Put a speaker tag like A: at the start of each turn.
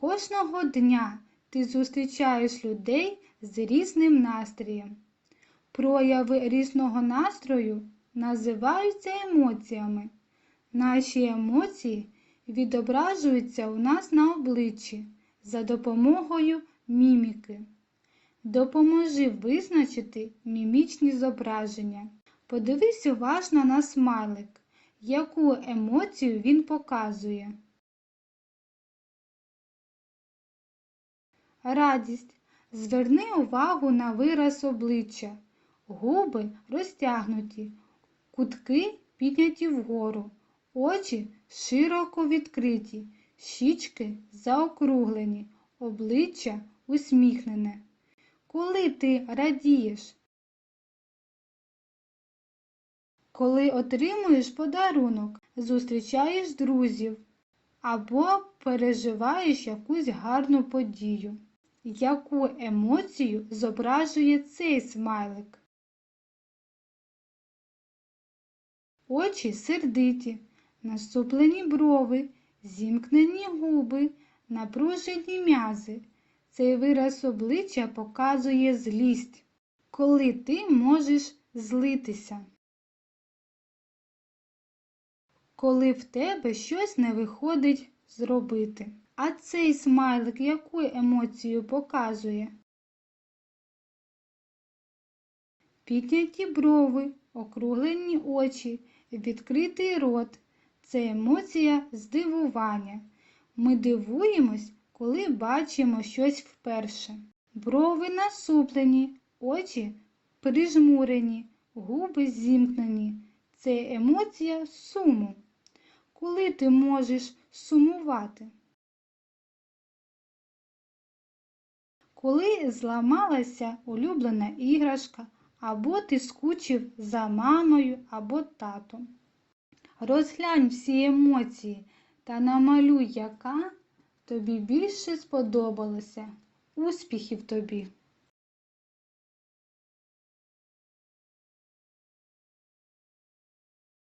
A: Кожного дня ти зустрічаєш людей з різним настроєм. Прояви різного настрою називаються емоціями. Наші емоції відображуються у нас на обличчі за допомогою міміки. Допоможи визначити мімічні зображення. Подивись уважно на смайлик, яку емоцію він показує. Радість. Зверни увагу на вираз обличчя. Губи розтягнуті, кутки підняті вгору, очі широко відкриті, щічки заокруглені, обличчя усміхнене. Коли ти радієш? Коли отримуєш подарунок, зустрічаєш друзів або переживаєш якусь гарну подію. Яку емоцію зображує цей смайлик? Очі сердиті, насуплені брови, зімкнені губи, напружені м'язи. Цей вираз обличчя показує злість, коли ти можеш злитися. Коли в тебе щось не виходить зробити. А цей смайлик яку емоцію показує? Підняті брови, округлені очі, відкритий рот. Це емоція здивування. Ми дивуємось, коли бачимо щось вперше. Брови насуплені, очі прижмурені, губи зімкнені. Це емоція суму. Коли ти можеш сумувати? Коли зламалася улюблена іграшка, або ти скучив за мамою або татом. Розглянь всі емоції та намалюй, яка тобі більше сподобалася. Успіхів тобі!